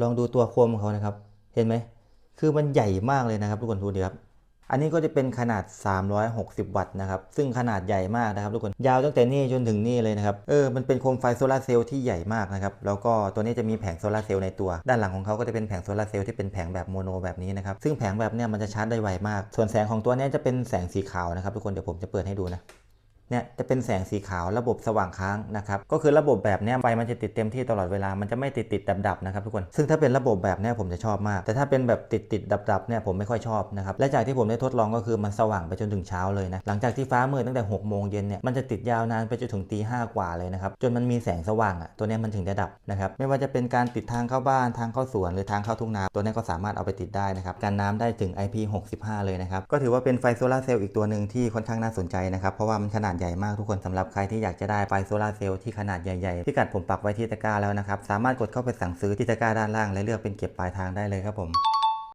ลองดูตัวโคมของเขานะครับ เห็นไหม คือมันใหญ่มากเลยนะครับทุกคนดูดิครับ อันนี้ก็จะเป็นขนาด 360 วัตต์นะครับ ซึ่งขนาดใหญ่มากนะครับทุกคน ยาวตั้งแต่นี่จนถึงนี่เลยนะครับ เออ มันเป็นโคมไฟโซลาร์เซลล์ที่ใหญ่มากนะครับ แล้วก็ตัวนี้จะมีแผงโซลาร์เซลล์ในตัว ด้านหลังของเขาก็จะเป็นแผงโซลาร์เซลล์ที่เป็นแผงแบบโมโนแบบนี้นะครับ ซึ่งแผงแบบเนี้ยมันจะชาร์จได้ไวมาก ส่วนแสงของตัวนี้จะเป็นแสงสีขาวนะครับทุกคน เดี๋ยวผมจะเปิดให้ดูนะ เนี่ยจะเป็นแสงสีขาวระบบสว่างค้างนะครับก็คือระบบแบบนี้ไฟมันจะติดเต็มที่ตลอดเวลามันจะไม่ติดติดดับดับนะครับทุกคนซึ่งถ้าเป็นระบบแบบนี้ผมจะชอบมาก แต่ถ้าเป็นแบบติดติดดับดับเนี่ยผมไม่ค่อยชอบนะครับและจากที่ผมได้ทดลองก็คือมันสว่างไปจนถึงเช้าเลยนะหลังจากที่ฟ้ามืดตั้งแต่6กโมงเย็นเนี่ยมันจะติดยาวนานไปจนถึงตีห้ากว่าเลยนะครับจนมันมีแสงสว่างอะตัวนี้มันถึงจะดับนะครับไม่ว่าจะเป็นการติดทางเข้าบ้านทางเข้าสวนหรือทางเข้าทุ่งนาตัวนี้ก็สามารถเอาไปติดได้นะครับกันน้ำได้ถึง IP65 เลยนะครับก็ถือว่าเป็นไฟโซลาเซลล์อีกตัวหนึ่งที่ค่อนข้างน่าสนใจนะครับเพราะว่ามันขนาดใหญ่มากทุกคนสำหรับใครที่อยากจะได้ไฟโซลาร์เซลล์ที่ขนาดใหญ่ๆพิกัดผมปักไว้ที่ตะกร้าแล้วนะครับสามารถกดเข้าไปสั่งซื้อที่ตะกร้าด้านล่างและเลือกเป็นเก็บปลายทางได้เลยครับผม